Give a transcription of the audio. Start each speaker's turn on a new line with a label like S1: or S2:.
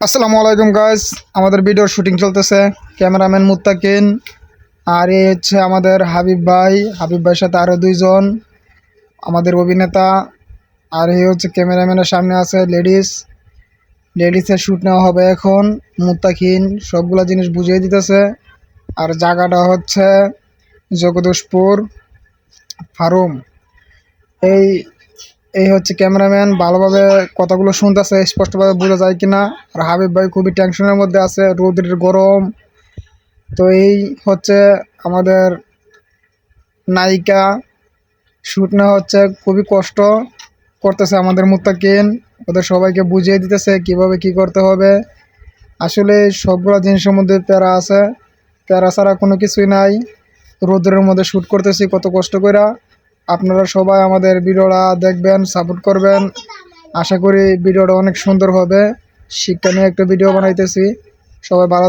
S1: আসসালামু আলাইকুম গাইস আমাদের ভিডিওর শুটিং চলতেছে। ক্যামেরাম্যান মুত্তাকিন। আর এই হচ্ছে আমাদের হাবিব ভাই। হাবিব ভাইয়ের সাথে আরও দুইজন। আমাদের অভিনেতা। আর এই হচ্ছে ক্যামেরাম্যানের সামনে আছে লেডিস লেডিসের শ্যুট নেওয়া হবে এখন। মুত্তাকিন সবগুলা জিনিস বুঝিয়ে দিতেছে। আর জায়গাটা হচ্ছে জগদীশপুর ফারুম। এই এই হচ্ছে ক্যামেরাম্যান ভালোভাবে কথাগুলো শুনতেছে, স্পষ্টভাবে বোঝা যায় কিনা। আর হাবিব ভাই খুবই টেনশনের মধ্যে আছে, রোদের গরম। তো এই হচ্ছে আমাদের নায়িকা। শ্যুট নেওয়া হচ্ছে, খুবই কষ্ট করতেছে আমাদের মুত্তাকিন। ওদের সবাইকে বুঝিয়ে দিতেছে কীভাবে কি করতে হবে। আসলে সবগুলো জিনিসের মধ্যে প্যারা আছে। প্যারা ছাড়া কোনো কিছুই নাই। রোদের মধ্যে শ্যুট করতেছি, কত কষ্ট করে আপনারা সবাই আমাদের ভিডিওটা দেখবেন সাপোর্ট করবেন। আশা করি ভিডিওটা অনেক সুন্দর হবে। শিক্ষা নিয়ে একটা ভিডিও বানাইতেছি। সবাই ভালো